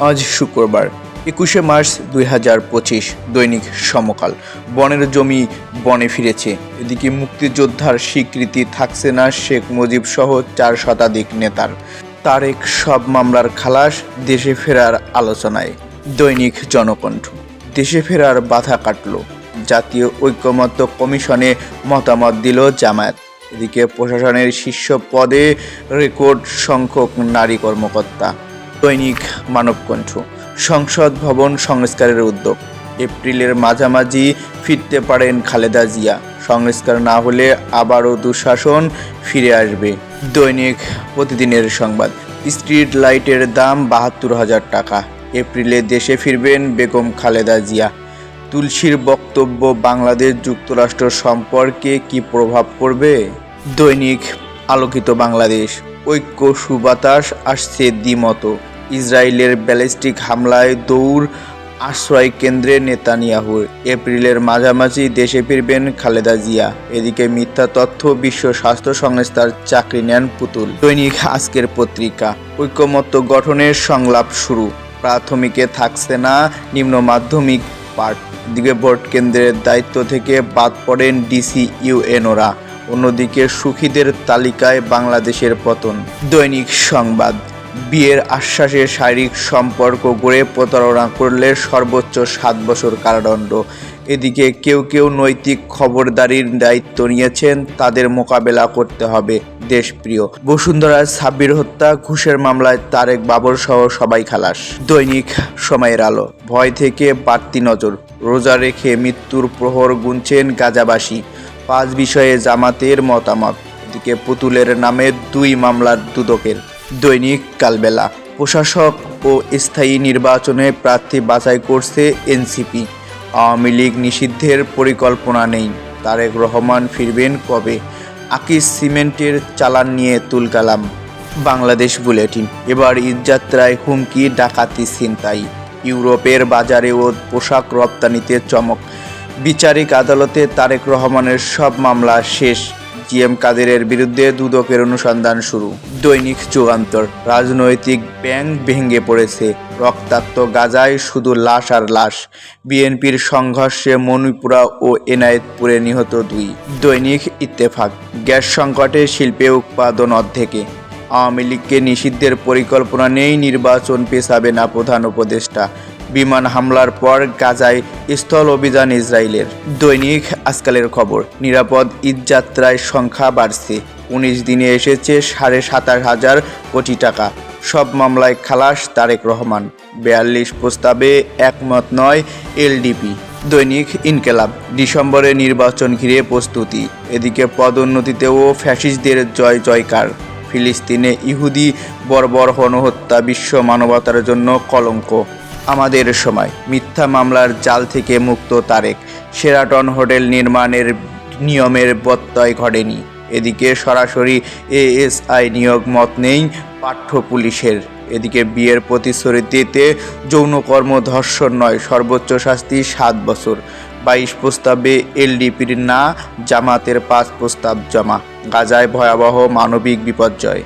আজ শুক্রবার, একুশে মার্চ দুই হাজার পঁচিশ দৈনিক সমকাল। বনের জমি বনে ফিরেছে। এদিকে মুক্তিযোদ্ধার স্বীকৃতি থাকছে না শেখ মুজিব সহ চার শতাধিক নেতার। তারেক সব মামলার খালাস, দেশে ফেরার আলোচনায়। দৈনিক জনকণ্ঠ, দেশে ফেরার বাধা কাটল। জাতীয় ঐক্যমত্য কমিশনে মতামত দিল জামায়াত। এদিকে প্রশাসনের শীর্ষ পদে রেকর্ড সংখ্যক নারী কর্মকর্তা। দৈনিক মানবকণ্ঠ, সংসদ ভবন সংস্কারের উদ্যোগ। এপ্রিলের মাঝামাঝি ফিরতে পারেন খালেদা জিয়া। সংস্কার না হলে আবারও দুঃশাসন ফিরে আসবে। দৈনিক প্রতিদিনের সংবাদ। স্ট্রিট লাইটের দাম বাহাত্তর হাজার টাকা। এপ্রিলে দেশে ফিরবেন বেগম খালেদা জিয়া। তুলসীর বক্তব্য, বাংলাদেশ যুক্তরাষ্ট্র সম্পর্কে কি প্রভাব পড়বে? দৈনিক আলোকিত বাংলাদেশ। ঐক্য সুবাতাস আসছে দ্বিমত। ইসরায়েলের ব্যালিস্টিক হামলায় দৌড় আশ্রয় কেন্দ্রে নেতানিয়াহুর এপ্রিলের মাঝামাঝি দেশে ফিরবেন খালেদা জিয়া। এদিকে মিথ্যা তথ্য বিশ্ব স্বাস্থ্য সংস্থার চাকরি নেন পুতুল। দৈনিক আজকের পত্রিকা ঐক্যমত্য গঠনের সংলাপ শুরু। প্রাথমিকে থাকছে না নিম্ন মাধ্যমিক পাঠ। দিকে ভোট কেন্দ্রের দায়িত্ব থেকে বাদ পড়েন ডিসি ইউএনওরা অন্যদিকে সুখীদের তালিকায় বাংলাদেশের পতন। দৈনিক সংবাদ বিয়ের আশ্বাসে শারীরিক সম্পর্ক গড়ে প্রতারণা করলে সর্বোচ্চ সাত বছর কারাদণ্ড। এদিকে কেউ কেউ নৈতিক খবরদারির দায়িত্ব নিয়েছেন, তাদের মোকাবেলা করতে হবে দেশপ্রিয়। বসুন্ধরা সাব্বির হত্যা, ঘুষের মামলায় তারেক বাবর সহ সবাই খালাস। দৈনিক সময়ের আলো, ভয় থেকে বাড়তি নজর, রোজা রেখে মৃত্যুর প্রহর গুনছেন গাজাবাসী। পাঁচ বিষয়ে জামাতের মতামত, এদিকে পুতুলের নামে দুই মামলার দুদকের। দৈনিক কালবেলা। প্রশাসক ও স্থায়ী নির্বাচনে প্রার্থী বাছাই করছে এনসিপি। আওয়ামী লীগ নিষিদ্ধের পরিকল্পনা নেই। তারেক রহমান ফিরবেন কবে? আকিস সিমেন্টের চালান নিয়ে তুলকালাম। বাংলাদেশ বুলেটিন। এবার ঈদযাত্রায় হুমকি, ডাকাতি, ছিনতাই। ইউরোপের বাজারেও পোশাক রপ্তানিতে চমক। বিচারিক আদালতে তারেক রহমানের সব মামলা শেষ। জিএম কাদেরের বিরুদ্ধে দুদকের অনুসন্ধান শুরু। দৈনিক যুগান্তর, রাজনৈতিক ব্যাংক ভেঙে পড়েছে। রক্তাক্ত গাজায় শুধু লাশ আর লাশ। বিএনপির সংঘর্ষে মণিপুরা ও এনায়েতপুরে নিহত দুই। দৈনিক ইত্তেফাক, গ্যাস সংকটে শিল্পে উৎপাদন অর্ধেকে। আওয়ামী লীগকে নিষিদ্ধের পরিকল্পনা নেই, নির্বাচন পেছাবে না প্রধান উপদেষ্টা। বিমান হামলার পর গাজায় স্থল অভিযান ইসরায়েলের। দৈনিক আজকালের খবর, নিরাপদ ঈদযাত্রায় সংখ্যা বাড়ছে। উনিশ দিনে এসেছে সাড়ে সাতাশ হাজার কোটি টাকা। সব মামলায় খালাস তারেক রহমান। বেয়াল্লিশ প্রস্তাবে একমত নয় এলডিপি। দৈনিক ইনকেলাব, ডিসেম্বরে নির্বাচন ঘিরে প্রস্তুতি। এদিকে পদোন্নতিতেও ফ্যাসিস্টদের জয় জয়কার। ফিলিস্তিনে ইহুদি বর্বর হনহত্যা বিশ্ব মানবতার জন্য কলঙ্ক। আমাদের সময়। মিথ্যা মামলার জাল থেকে মুক্ত তারেক। সেরাটন হোটেল নির্মাণের নিয়মের ব্যত্যয় ঘটেনি। এদিকে সরাসরি এএসআই নিয়োগ মত নেই পাঠ্য পুলিশের। এদিকে বিয়ের প্রতিশ্রুতিতে যৌনকর্ম ধর্ষণ নয়, সর্বোচ্চ শাস্তি সাত বছর। বাইশ প্রস্তাবে এলডিপির না, জামাতের পাঁচ প্রস্তাব জমা। গাজায় ভয়াবহ মানবিক বিপর্যয়।